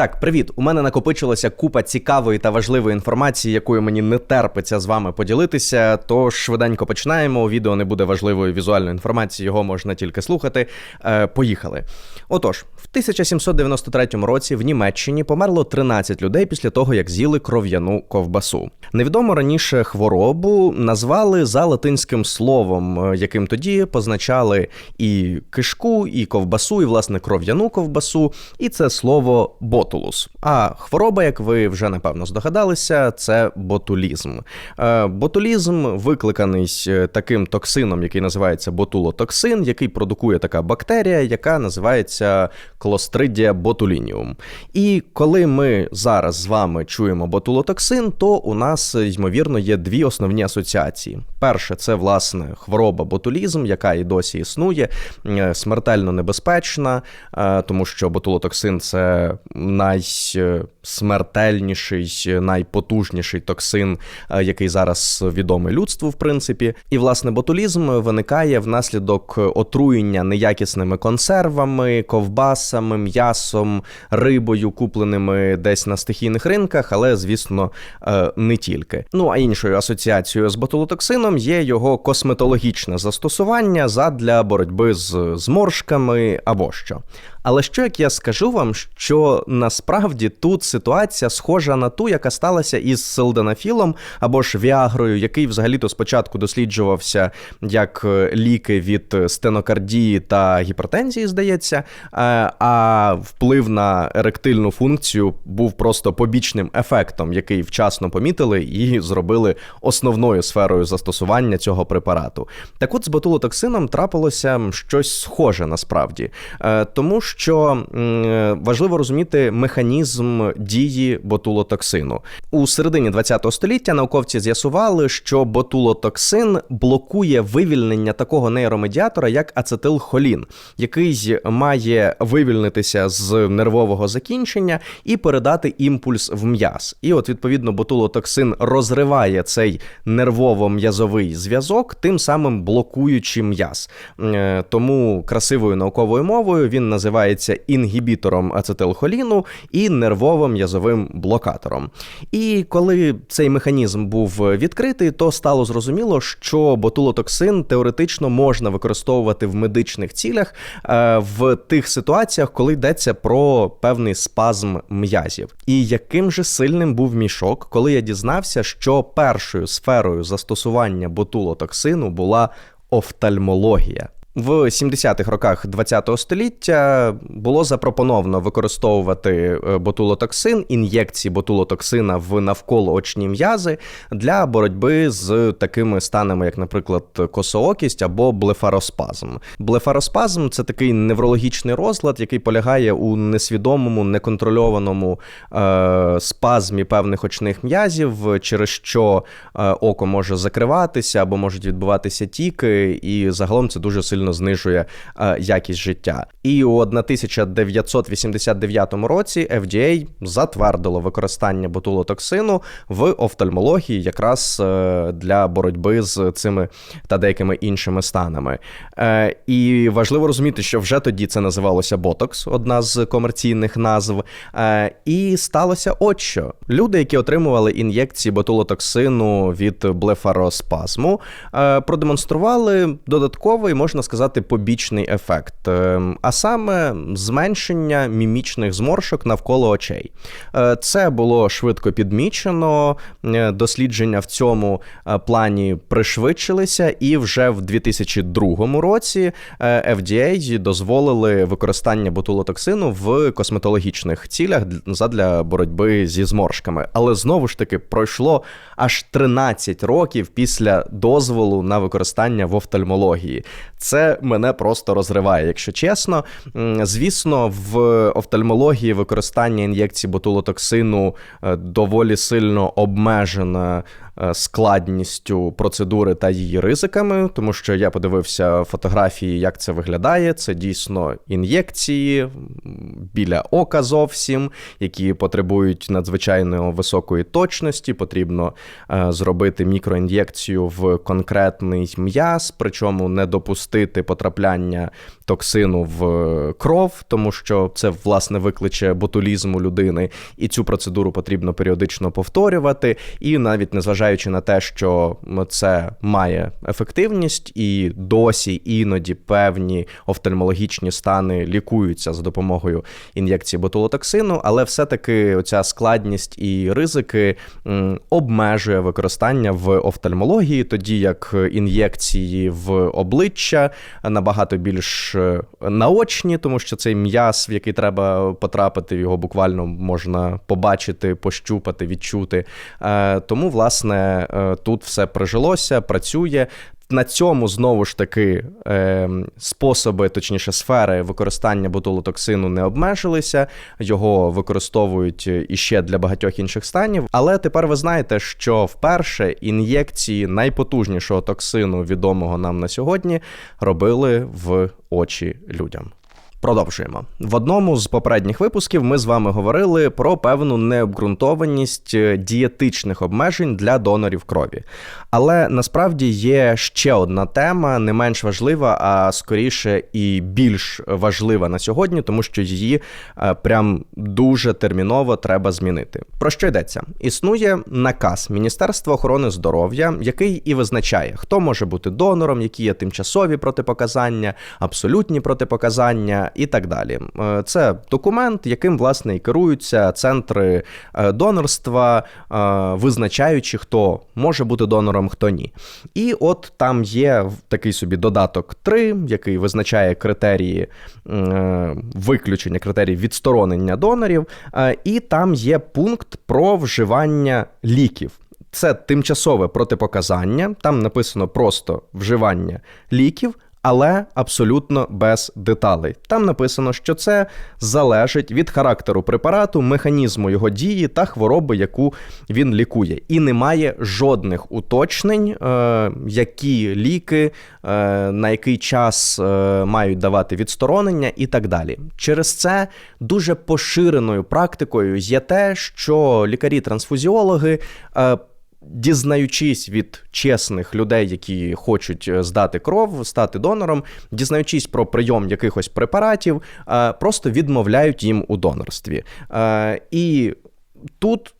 Так, привіт. У мене накопичилася купа цікавої та важливої інформації, якою мені не терпиться з вами поділитися. Тож швиденько починаємо. Відео не буде важливої візуальної інформації, його можна тільки слухати. Е, Поїхали. Отож, в 1793 році в Німеччині померло 13 людей після того, як з'їли кров'яну ковбасу. Невідомо раніше хворобу назвали за латинським словом, е, яким тоді позначали і кишку, і ковбасу, і власне кров'яну ковбасу, і це слово ботулус. А хвороба, як ви вже напевно здогадалися, це ботулізм. Е, Ботулізм викликаний е, таким токсином, який називається ботулотоксин, який продукує така бактерія, яка називається Clostridia botulinum. І коли ми зараз з вами чуємо ботулотоксин, то у нас ймовірно є дві основні асоціації. Перше, це власне хвороба ботулізм, яка і досі існує, е, смертельно небезпечна, тому що ботулотоксин це найсмертельніший, найпотужніший токсин, е, який зараз відомий людству, в принципі. І власне ботулізм виникає внаслідок отруєння неякісними консервами, ковбасами, м'ясом, рибою, купленими десь на стихійних ринках, але звісно е, не тільки. Ну а іншою асоціацією з ботулотоксином є його косметологічне застосування задля боротьби з зморшками або що. Але що як я скажу вам, що насправді тут ситуація схожа на ту, яка сталася із силденафілом або ж Віагрою, який взагалі-то спочатку досліджувався як е, ліки від стенокардії та гіпертензії, здається, е, а вплив на еректильну функцію був просто побічним ефектом, який вчасно помітили і зробили основною сферою застосування цього препарату. Так от з ботулотоксином трапилося щось схоже насправді, Е, тому що м, важливо розуміти механізм дії ботулотоксину. У середині ХХ століття науковці з'ясували, що ботулотоксин блокує вивільнення такого нейромедіатора, як ацетилхолін, який має вивільнитися з нервового закінчення і передати імпульс в м'яз. І от відповідно ботулотоксин розриває цей нервово-м'язовий зв'язок, тим самим блокуючи м'яз. Е, Тому красивою науковою мовою він називається інгібітором ацетилхоліну і нервово-м'язовим блокатором. І коли цей механізм був відкритий, то стало зрозуміло, що ботулотоксин теоретично можна використовувати в медичних цілях е, в тих ситуаціях, коли йдеться про певний спазм м'язів. І яким же сильним був мій шок, коли я дізнався, що першою сферою застосування ботулотоксину була офтальмологія. В 70-х роках ХХ століття було запропоновано використовувати е, ботулотоксин, ін'єкції ботулотоксина в навколоочні м'язи для боротьби з такими станами, як, наприклад, косоокість або блефароспазм. Блефароспазм це такий неврологічний розлад, який полягає у несвідомому, неконтрольованому е, спазмі певних очних м'язів, через що е, око може закриватися або можуть відбуватися тіки, і загалом це дуже сильно знижує е, якість життя. І у 1989 році FDA затвердило використання ботулотоксину в офтальмології, якраз е, для боротьби з цими та деякими іншими станами. Е, І важливо розуміти, що вже тоді це називалося Ботокс, одна з комерційних назв. Е, І сталося от що. Люди, які отримували ін'єкції ботулотоксину від блефароспазму, е, продемонстрували додатковий, можна сказати, побічний ефект, е, а саме зменшення мімічних зморшок навколо очей. Е, Це було швидко підмічено. е, Дослідження в цьому е, плані пришвидшилися, і вже в 2002 році FDA дозволили використання ботулотоксину в косметологічних цілях дл- задля боротьби зі зморшками. Але знову ж таки пройшло аж 13 років після дозволу на використання в офтальмології. Це мене просто розриває, якщо чесно. Звісно, в офтальмології використання ін'єкцій ботулотоксину е, доволі сильно обмежене е, складністю процедури та її ризиками, тому що я подивився фотографії, як це виглядає. Це дійсно ін'єкції біля ока зовсім, які потребують надзвичайно високої точності. Потрібно зробити мікроін'єкцію в конкретний м'яз, причому не допустити потрапляння токсину в кров, тому що це власне викличе ботулізм людини, і цю процедуру потрібно періодично повторювати. І навіть незважаючи на те, що це має ефективність, і досі іноді певні офтальмологічні стани лікуються за допомогою ін'єкції ботулотоксину, але все-таки оця складність і ризики обмежує використання в офтальмології, тоді як ін'єкції в обличчя набагато більш е, наочні, тому що цей м'яз, в який треба потрапити, його буквально можна побачити, пощупати, відчути. Е, тому, власне, е, тут все прижилося, працює на цьому знову ж таки е, способи, точніше, сфери використання ботулотоксину не обмежилися, його використовують іще для багатьох інших станів. Але тепер ви знаєте, що вперше ін'єкції найпотужнішого токсину, відомого нам на сьогодні, робили в очі людям. Продовжуємо в одному з попередніх випусків. Ми з вами говорили про певну необґрунтованість е, дієтичних обмежень для донорів крові. Але насправді є ще одна тема, не менш важлива, а скоріше і більш важлива на сьогодні, тому що її е, прям дуже терміново треба змінити. Про що йдеться? Існує наказ Міністерства охорони здоров'я, який і визначає, хто може бути донором, які є тимчасові протипоказання, абсолютні протипоказання і так далі. Е, це документ, яким власне і керуються центри е, донорства, е, визначаючи, хто може бути донором, хто ні. І от там є такий собі додаток 3, який визначає критерії виключення, критерії відсторонення донорів, і там є пункт про вживання ліків. Це тимчасове протипоказання, там написано просто вживання ліків але абсолютно без деталей. Там написано, що це залежить від характеру препарату, механізму його дії та хвороби, яку він лікує. І немає жодних уточнень, е, які ліки, е, на який час е, мають давати відсторонення і так далі. Через це дуже поширеною практикою є те, що лікарі-трансфузіологи дізнаючись від чесних людей, які хочуть е, здати кров, стати донором, дізнаючись про прийом якихось препаратів, е, просто відмовляють їм у донорстві. Е, і тут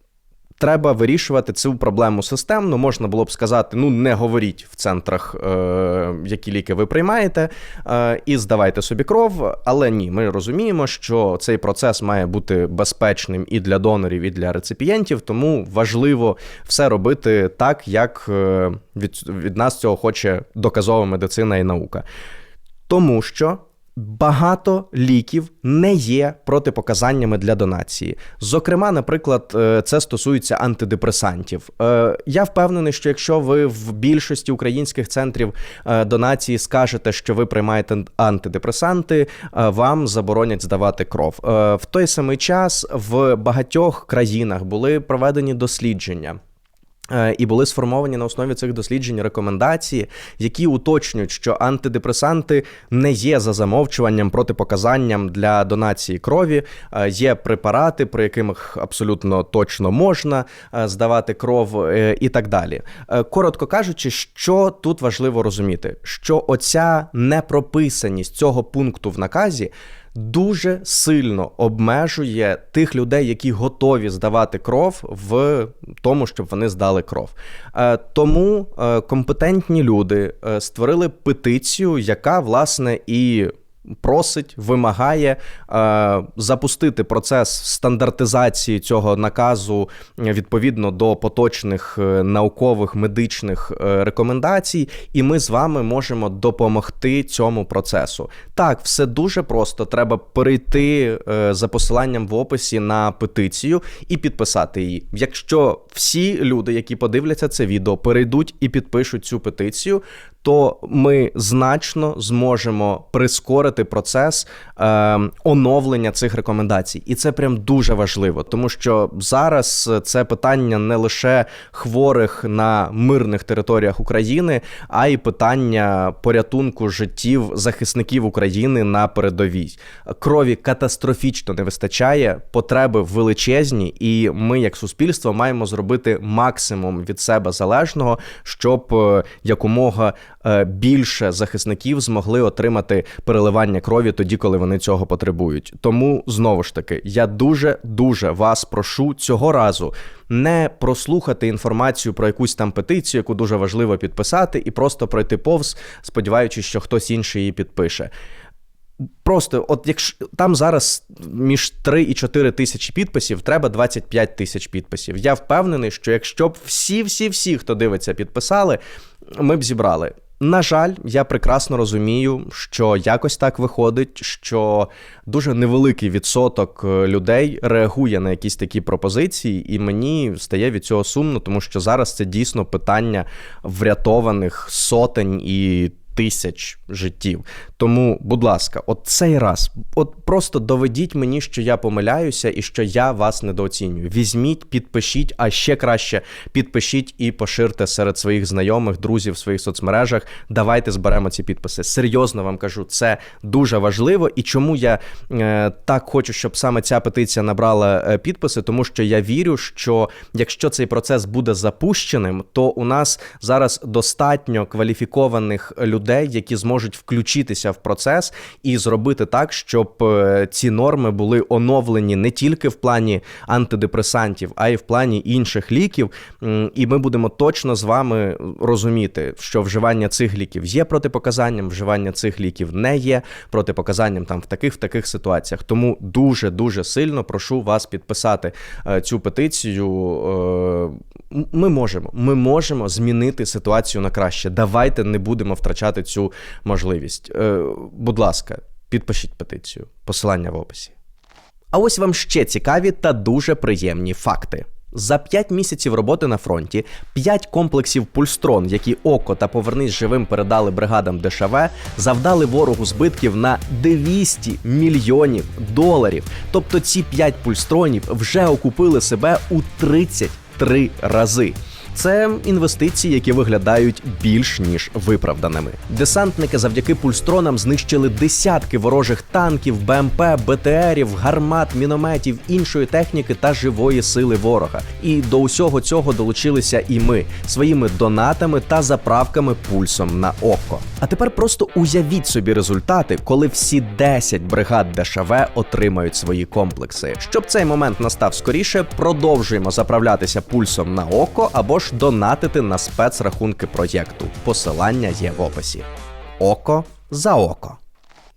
треба вирішувати цю проблему системно. Можна було б сказати: ну не говоріть в центрах, е, які ліки ви приймаєте, е, і здавайте собі кров. Але ні, ми розуміємо, що цей процес має бути безпечним і для донорів, і для реципієнтів, тому важливо все робити так, як е, від, від нас цього хоче доказова медицина і наука. Тому що Багато ліків не є протипоказаннями для донації. Зокрема, наприклад, е, це стосується антидепресантів. Е, я впевнений, що якщо ви в більшості українських центрів е, донації скажете, що ви приймаєте антидепресанти, вам заборонять здавати кров. В той самий час в багатьох країнах були проведені дослідження. Е, і були сформовані на основі цих досліджень рекомендації, які уточнюють, що антидепресанти не є за замовчуванням протипоказанням для донації крові. Е, є препарати, при яких абсолютно точно можна е, здавати кров і так далі. Коротко кажучи, що тут важливо розуміти, що оця непрописаність цього пункту в наказі дуже сильно обмежує тих людей, які готові здавати кров в тому, щоб вони здали кров. Е, тому е, компетентні люди е, створили петицію, яка власне і просить, вимагає е, запустити процес стандартизації цього наказу відповідно до поточних е, наукових медичних е, рекомендацій, і ми з вами можемо допомогти цьому процесу. Так, все дуже просто. Треба перейти е, за посиланням в описі на петицію і підписати її. Якщо всі люди, які подивляться це відео, перейдуть і підпишуть цю петицію, то ми значно зможемо прискорити процес е, оновлення цих рекомендацій, і це прям дуже важливо, тому що зараз це питання не лише хворих на мирних територіях України, а й питання порятунку життів захисників України на передовій. Крові катастрофічно не вистачає, потреби величезні, і ми, як суспільство, маємо зробити максимум від себе залежного, щоб е, якомога більше захисників змогли отримати переливання крові тоді, коли вони цього потребують. Тому знову ж таки, я дуже дуже вас прошу цього разу не прослухати інформацію про якусь там петицію, яку дуже важливо підписати, і просто пройти повз, сподіваючись, що хтось інший її підпише. Просто, от якщо там зараз між 3 і 4 тисячі підписів, треба 25 тисяч підписів. Я впевнений, що якщо б всі-всі-всі, хто дивиться, підписали, ми б зібрали. На жаль, я прекрасно розумію, що якось так виходить, що дуже невеликий відсоток е, людей реагує на якісь такі пропозиції, і мені стає від цього сумно, тому що зараз це дійсно питання врятованих сотень і тисяч життів. Тому, будь ласка, от цей раз, от просто доведіть мені, що я помиляюся і що я вас недооцінюю. Візьміть, підпишіть, а ще краще підпишіть і поширте серед своїх знайомих, друзів в своїх соцмережах. Давайте зберемо ці підписи. Серйозно вам кажу, це дуже важливо. І чому я е, так хочу, щоб саме ця петиція набрала е, підписи, тому що я вірю, що якщо цей процес буде запущеним, то у нас зараз достатньо кваліфікованих людей, які зможуть включитися в процес і зробити так, щоб е, ці норми були оновлені не тільки в плані антидепресантів, а й в плані інших ліків. І ми будемо точно з вами розуміти, що вживання цих ліків є протипоказанням, вживання цих ліків не є протипоказанням там в таких в таких ситуаціях. Тому дуже дуже сильно прошу вас підписати е, цю петицію. Е, ми можемо, ми можемо змінити ситуацію на краще. Давайте не будемо втрачати цю можливість. Будь ласка, підпишіть петицію. Посилання в описі. А ось вам ще цікаві та дуже приємні факти. За 5 місяців роботи на фронті 5 комплексів пульстрон, які око та повернись живим передали бригадам ДШВ, завдали ворогу збитків на 200 мільйонів доларів. Тобто ці 5 пульстронів вже окупили себе у 33 рази. Це інвестиції, які виглядають більш ніж виправданими. Десантники завдяки пульстронам знищили десятки ворожих танків, БМП, БТРів, гармат, мінометів, іншої техніки та живої сили ворога. І до усього цього долучилися і ми своїми донатами та заправками пульсом на око. А тепер просто уявіть собі результати, коли всі 10 бригад ДШВ отримають свої комплекси. Щоб цей момент настав скоріше, продовжуємо заправлятися пульсом на око або ж донатити на спецрахунки проєкту. Посилання є в описі. Око за око.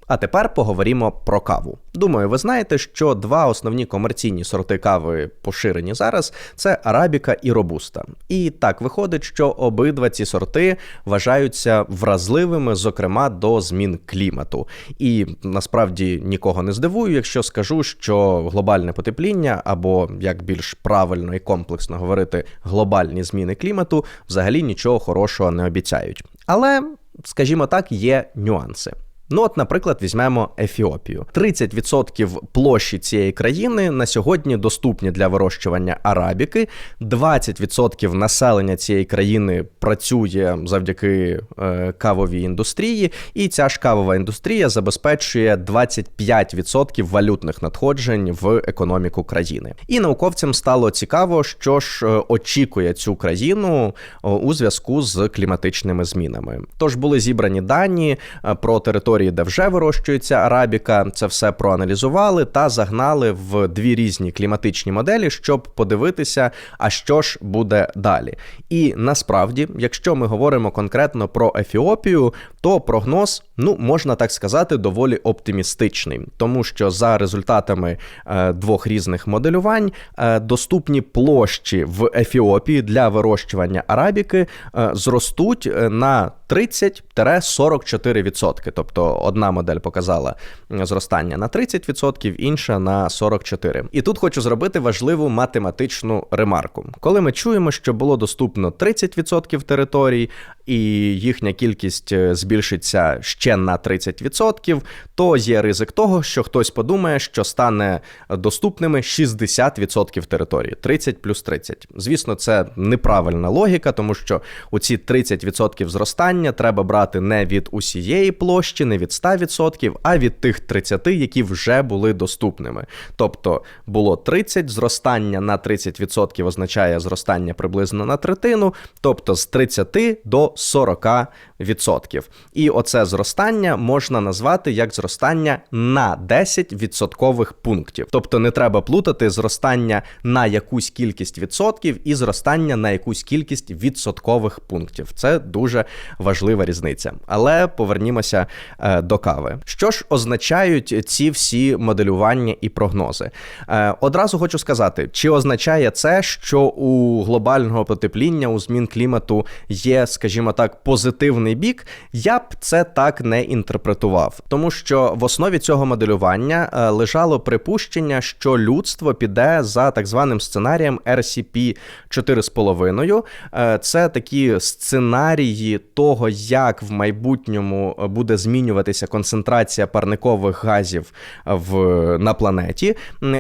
А тепер поговоримо про каву. Думаю, ви знаєте, що два основні комерційні сорти кави поширені зараз це арабіка і робуста. І так виходить, що обидва ці сорти вважаються вразливими, зокрема до змін клімату. І насправді нікого не здивую, якщо скажу, що глобальне потепління, або як більш правильно і комплексно говорити, глобальні зміни клімату взагалі нічого хорошого не обіцяють. Але, скажімо так, є нюанси. Ну, от, наприклад, візьмемо Ефіопію. 30% площі цієї країни на сьогодні доступні для вирощування арабіки. 20% населення цієї країни працює завдяки е, кавовій індустрії, і ця ж кавова індустрія забезпечує 25% валютних надходжень в економіку країни. І науковцям стало цікаво, що ж е, очікує цю країну е, у зв'язку з кліматичними змінами. Тож були зібрані дані е, про територію території, де вже вирощується арабіка, це все проаналізували та загнали в дві різні кліматичні моделі, щоб подивитися, а що ж буде далі. І насправді, якщо ми говоримо конкретно про Ефіопію, то прогноз, ну можна так сказати, доволі оптимістичний, тому що за результатами е, двох різних моделювань е, доступні площі в Ефіопії для вирощування арабіки е, зростуть е, на 30-44%. Тобто одна модель показала зростання на 30%, інша на 44%. І тут хочу зробити важливу математичну ремарку. Коли ми чуємо, що було доступно 30% територій, і їхня кількість е, збільшиться ще на 30%, то є ризик того, що хтось подумає, що стане доступними 60% території 30 плюс 30. Звісно, це неправильна логіка, тому що у ці 30% зростання треба брати не від усієї площі, не від 100%, а від тих 30, які вже були доступними. Тобто було 30, зростання на 30% означає зростання приблизно на третину, тобто з 30 до 40%. І оце зростання можна назвати як зростання на 10 відсоткових пунктів. Тобто не треба плутати зростання на якусь кількість відсотків і зростання на якусь кількість відсоткових пунктів. Це дуже важлива різниця. Але повернімося е, до кави. Що ж означають ці всі моделювання і прогнози? Е, одразу хочу сказати, чи означає це, що у глобального потепління, у змін клімату є, скажімо так, позитивний бік? Я б це так не інтерпретував, тому що в основі цього моделювання е, лежало припущення, що людство піде за так званим сценарієм RCP 4,5. Е, Це такі сценарії того, як в майбутньому е, буде змінюватися концентрація парникових газів в на планеті.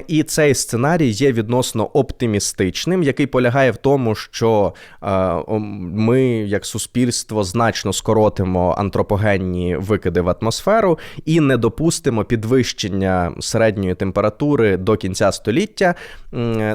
І цей сценарій є відносно оптимістичним, який полягає в тому, що е, ми, як суспільство, значно скоротимо антропогенні викиди в атмосферу і не допустимо підвищення середньої температури до кінця століття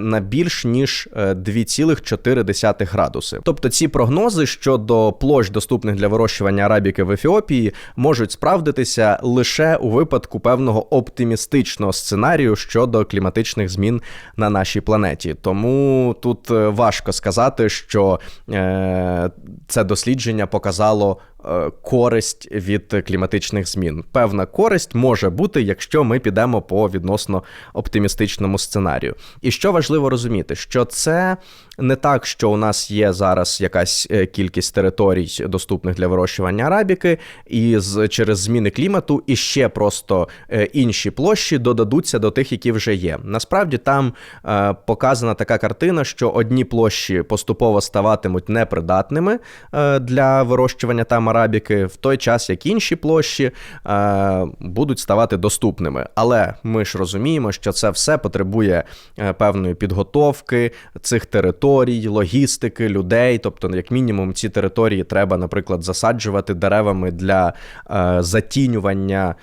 на більш ніж е, 2,4 градуси. Тобто ці прогнози щодо площ, доступних для вирощування арабіки в Ефіопії, можуть справдитися лише у випадку певного оптимістичного сценарію щодо кліматичних змін на нашій планеті. Тому тут е, важко сказати, що е, це дослідження показало. Е, Користь від кліматичних змін. Певна користь може бути, якщо ми підемо по відносно оптимістичному сценарію. І що важливо розуміти, що це не так, що у нас є зараз якась е, кількість територій, доступних для вирощування арабіки, і через зміни клімату і ще просто е, інші площі додадуться до тих, які вже є. Насправді там показана така картина, що одні площі поступово ставатимуть непридатними для вирощування там арабіки, в той час як інші площі е, будуть ставати доступними. Але ми ж розуміємо, що це все потребує е, певної підготовки цих територій, логістики, людей. Тобто, як мінімум, ці території треба, наприклад, засаджувати деревами для е, затінювання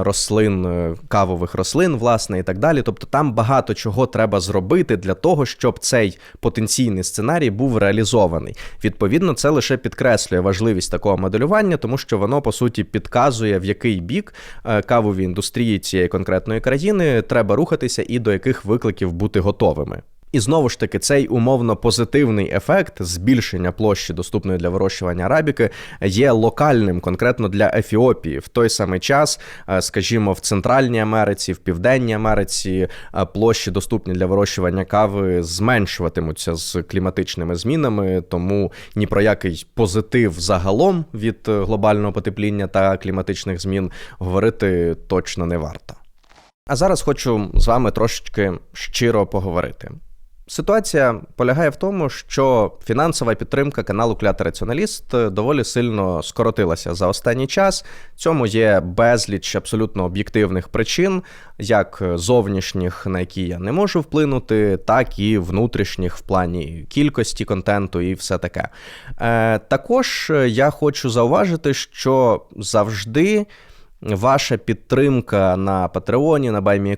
рослин, е, кавових рослин, власне, і так далі. Тобто там багато чого треба зробити для того, щоб цей потенційний сценарій був реалізований. Відповідно, це лише підкреслює важливість такого моделювання, тому що воно по суті підказує, в який бік е, кавовій індустрії цієї конкретної країни треба рухатися і до яких викликів бути готовими. І знову ж таки, цей умовно позитивний ефект збільшення площі, доступної для вирощування арабіки, є локальним конкретно для Ефіопії. В той самий час, е, скажімо, в Центральній Америці, в Південній Америці е, площі, доступні для вирощування кави, зменшуватимуться з кліматичними змінами, тому ні про який позитив загалом від е, глобального потепління та кліматичних змін говорити точно не варто. А зараз хочу з вами трошечки щиро поговорити. Ситуація полягає в тому, що фінансова підтримка каналу Клятий Раціоналіст доволі сильно скоротилася за останній час. Цьому є безліч абсолютно об'єктивних причин, як зовнішніх, на які я не можу вплинути, так і внутрішніх в плані кількості контенту і все таке. Е, також я хочу зауважити, що завжди. Ваша підтримка на Патреоні, на Баймі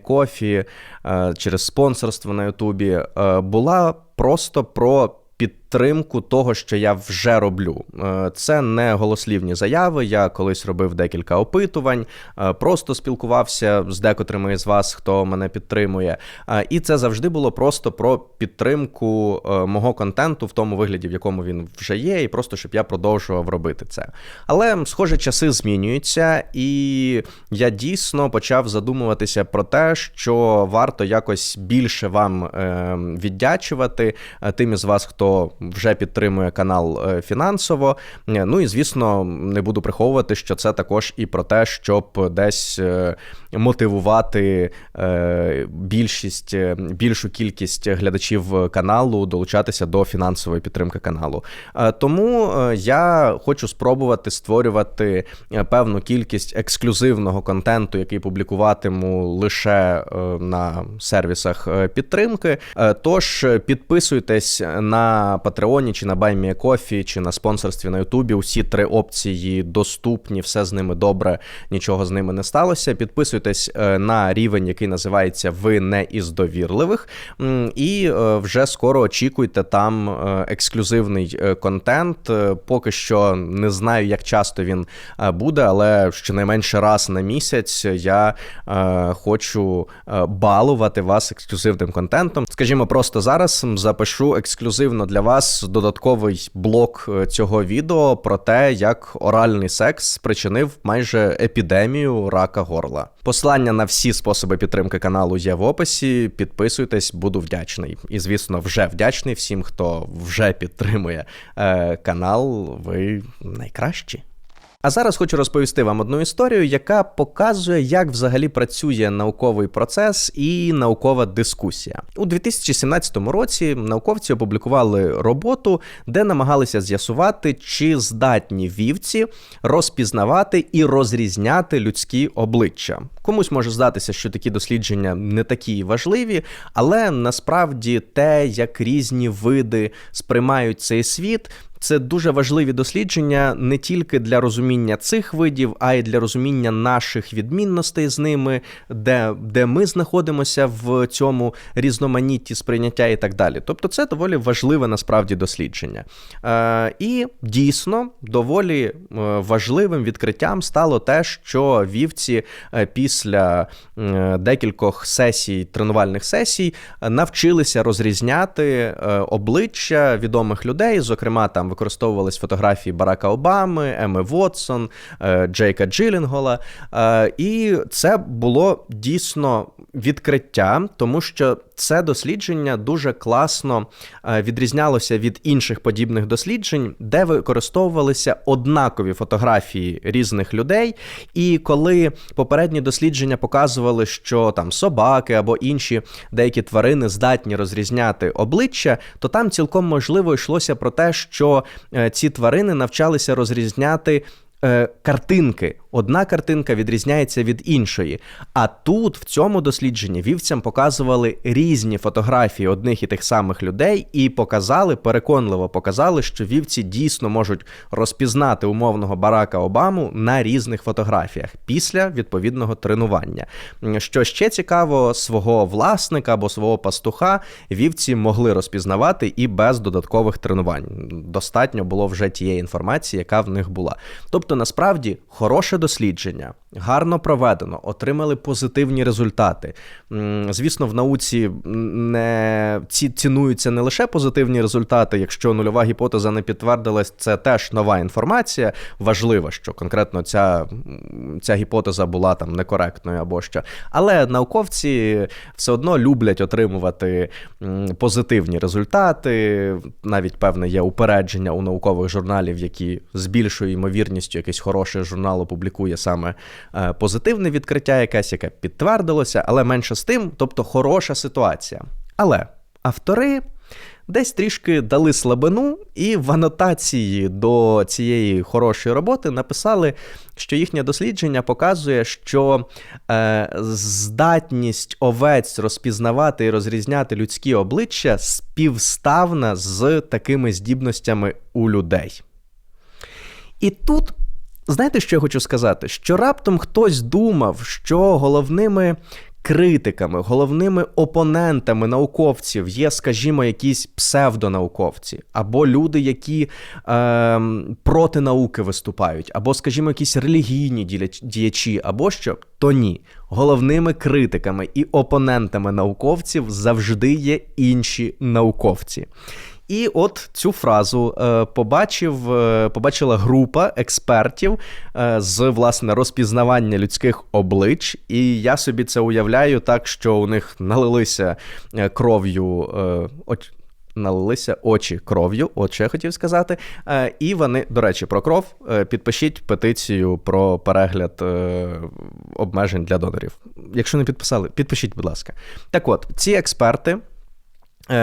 через спонсорство на Ютубі е, була просто про підтримку того, що я вже роблю. Е, Це не голослівні заяви. Я колись робив декілька опитувань, е, просто спілкувався з декотрими з вас, хто мене підтримує. Е, І це завжди було просто про підтримку мого контенту в тому вигляді, в якому він вже є, і просто щоб я продовжував робити це. Але, схоже, часи змінюються, і я дійсно почав задумуватися про те, що варто якось більше вам е, віддячувати тим із вас, хто вже підтримує канал е, фінансово. Е, Ну і звісно, не буду приховувати, що це також і про те, щоб десь е, мотивувати більшість, більшу кількість глядачів каналу долучатися до фінансової підтримки каналу. Тому я хочу спробувати створювати певну кількість ексклюзивного контенту, який публікуватиму лише на сервісах підтримки. Тож підписуйтесь на Патреоні, чи на BuyMeACoffee, чи на спонсорстві на Ютубі. Усі три опції доступні, все з ними добре, нічого з ними не сталося. Підписуйтесь е, на рівень, який називається Ви не із довірливих. І е, вже скоро очікуйте там е, ексклюзивний контент. Поки що не знаю, як часто він буде, але щонайменше раз на місяць я хочу балувати вас ексклюзивним контентом. Скажімо, просто зараз запишу ексклюзивно для вас додатковий блок цього відео про те, як оральний секс спричинив майже епідемію рака горла. Послання на всі способи підтримки каналу є в описі. Підписуйтесь, буду вдячний. І, звісно, вже вдячний всім, хто вже підтримує е, канал. Ви найкращі. А зараз хочу розповісти вам одну історію, яка показує, як взагалі працює науковий процес і наукова дискусія. У 2017 році науковці опублікували роботу, де намагалися з'ясувати, чи здатні вівці розпізнавати і розрізняти людські обличчя. Комусь може здатися, що такі дослідження не такі важливі, але насправді те, як різні види сприймають цей світ, це дуже важливі дослідження не тільки для розуміння цих видів, а й для розуміння наших відмінностей з ними, де де ми знаходимося в цьому різноманітті сприйняття і так далі. Тобто, це доволі важливе насправді дослідження. Е, І дійсно доволі е, важливим відкриттям стало те, що вівці е, після е, декількох сесій, тренувальних сесій, навчилися розрізняти обличчя відомих людей, зокрема там використовувались фотографії Барака Обами, Еми Вотсон, е, Джейка Джилінгола. Е, і це було дійсно відкриття, тому що це дослідження дуже класно е, відрізнялося від інших подібних досліджень, де використовувалися однакові фотографії різних людей. І коли попередні дослідження показували, що там собаки або інші деякі тварини здатні розрізняти обличчя, то там цілком можливо йшлося про те, що е, ці тварини навчалися розрізняти е, картинки. Одна картинка відрізняється від іншої. А тут, в цьому дослідженні, вівцям показували різні фотографії одних і тих самих людей, і показали, переконливо показали, що вівці дійсно можуть розпізнати умовного Барака Обаму на різних фотографіях після відповідного тренування. Що ще цікаво, свого власника або свого пастуха вівці могли розпізнавати і без додаткових тренувань. Достатньо було вже тієї інформації, яка в них була. Тобто, насправді, хороше дослідження, гарно проведено, отримали позитивні результати. Звісно, в науці не ці цінуються не лише позитивні результати, якщо нульова гіпотеза не підтвердилась, це теж нова інформація. Важливо, що конкретно ця ця гіпотеза була там некоректною або що. Але науковці все одно люблять отримувати позитивні результати. Навіть певне є упередження у наукових журналів, які з більшою ймовірністю якийсь хороший журнал опублікує саме е, позитивне відкриття, якесь, яке підтвердилося, але менше з тим, тобто хороша ситуація. Але автори. Десь трішки дали слабину, і в анотації до цієї хорошої роботи написали, що їхнє дослідження показує, що е, здатність овець розпізнавати і розрізняти людські обличчя співставна з такими здібностями у людей. І тут Знаєте, що я хочу сказати? Що раптом хтось думав, що головними критиками, головними опонентами науковців є, скажімо, якісь псевдонауковці, або люди, які е, проти науки виступають, або, скажімо, якісь релігійні діячі, або що, то ні. Головними критиками і опонентами науковців завжди є інші науковці. І от цю фразу е, побачив, е, побачила група експертів е, з власне розпізнавання людських облич, і я собі це уявляю так, що у них налилися кров'ю. Налилися очі кров'ю, от що я хотів сказати. І вони, до речі, про кров. Підпишіть петицію про перегляд обмежень для донорів. Якщо не підписали, підпишіть, будь ласка. Так от, ці експерти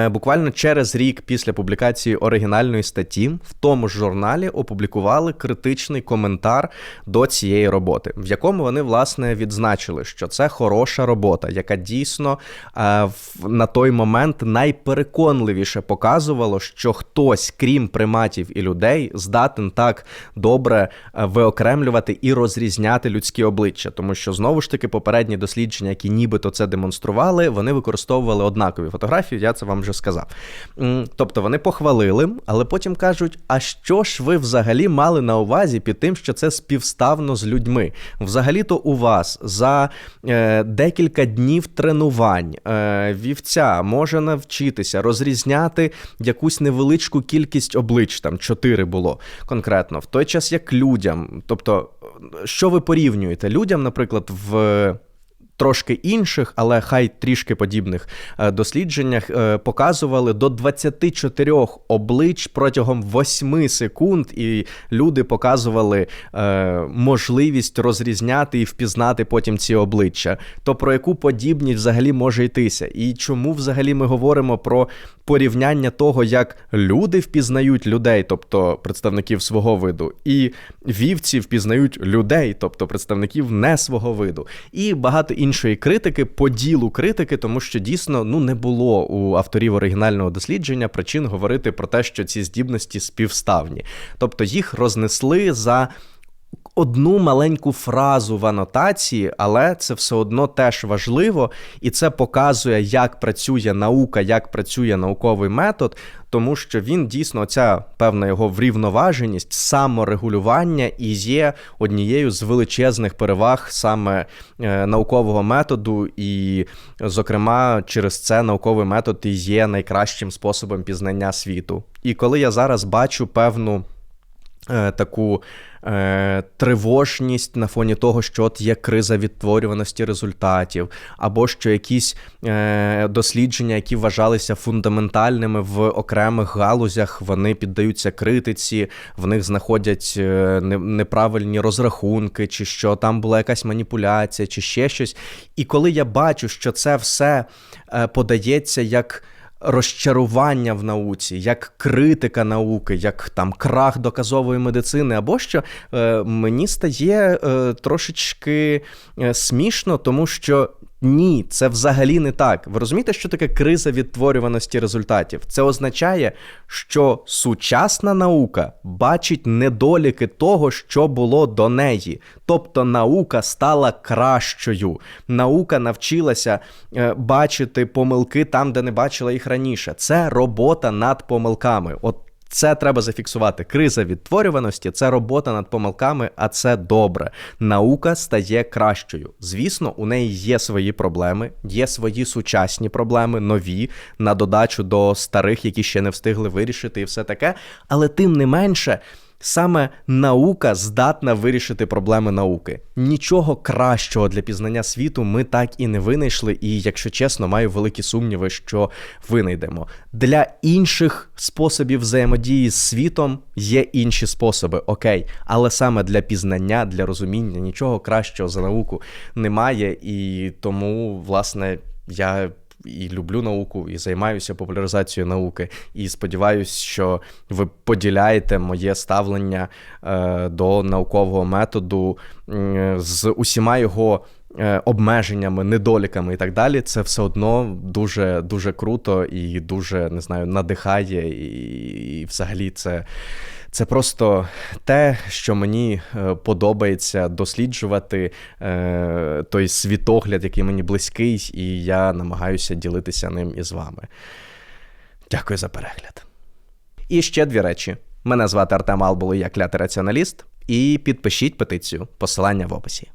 буквально через рік після публікації оригінальної статті в тому ж журналі опублікували критичний коментар до цієї роботи, в якому вони власне відзначили, що це хороша робота, яка дійсно е, на той момент найпереконливіше показувало, що хтось, крім приматів і людей, здатен так добре е, виокремлювати і розрізняти людські обличчя, тому що знову ж таки попередні дослідження, які нібито це демонстрували, вони використовували однакові фотографії. Я це вам вже сказав. Тобто вони похвалили, але потім кажуть: а що ж ви взагалі мали на увазі під тим, що це співставно з людьми? Взагалі-то у вас за е, декілька днів тренувань е, вівця може навчитися розрізняти якусь невеличку кількість облич, там чотири було конкретно, в той час як людям. Тобто, що ви порівнюєте? Людям, наприклад, в трошки інших, але хай трішки подібних е, дослідженнях е, показували до 24 облич протягом 8 секунд, і люди показували е, можливість розрізняти і впізнати потім ці обличчя. То про яку подібність взагалі може йтися? І чому взагалі ми говоримо про порівняння того, як люди впізнають людей, тобто представників свого виду, і вівці впізнають людей, тобто представників не свого виду, і багато іншої критики по ділу критики, тому що дійсно ну не було у авторів оригінального дослідження причин говорити про те, що ці здібності співставні, тобто їх рознесли за одну маленьку фразу в анотації, але це все одно теж важливо, і це показує, як працює наука, як працює науковий метод, тому що він дійсно ця певна його врівноваженість, саморегулювання і є однією з величезних переваг саме е, наукового методу, і, зокрема, через це науковий метод і є найкращим способом пізнання світу. І коли я зараз бачу певну е, таку е, тривожність на фоні того, що от є криза відтворюваності результатів, або що якісь е, дослідження, які вважалися фундаментальними в окремих галузях, вони піддаються критиці, в них знаходять е, неправильні розрахунки, чи що там була якась маніпуляція, чи ще щось. І коли я бачу, що це все е, подається як розчарування в науці, як критика науки, як там крах доказової медицини, або що е, мені стає е, трошечки е, смішно, тому що ні, це взагалі не так. Ви розумієте, що таке криза відтворюваності результатів? Це означає, що сучасна наука бачить недоліки того, що було до неї. Тобто наука стала кращою. Наука навчилася е, бачити помилки там, де не бачила їх раніше. Це робота над помилками. От це треба зафіксувати. Криза відтворюваності це робота над помилками, а це добре. Наука стає кращою. Звісно, у неї є свої проблеми, є свої сучасні проблеми, нові на додачу до старих, які ще не встигли вирішити, і все таке. Але тим не менше. Саме наука здатна вирішити проблеми науки. Нічого кращого для пізнання світу ми так і не винайшли, і, якщо чесно, маю великі сумніви, що винайдемо. Для інших способів взаємодії з світом є інші способи, окей, але саме для пізнання, для розуміння нічого кращого за науку немає, і тому, власне, я і люблю науку, і займаюся популяризацією науки. І сподіваюся, що ви поділяєте моє ставлення е, до наукового методу з усіма його. Е, обмеженнями, недоліками і так далі, це все одно дуже дуже круто і дуже не знаю, надихає, і, і взагалі це це просто те, що мені е, подобається досліджувати е, той світогляд, який мені близький, і я намагаюся ділитися ним із вами. Дякую за перегляд. І ще дві речі. Мене звати Артем Албуло, я клятий раціоналіст. І підпишіть петицію. Посилання в описі.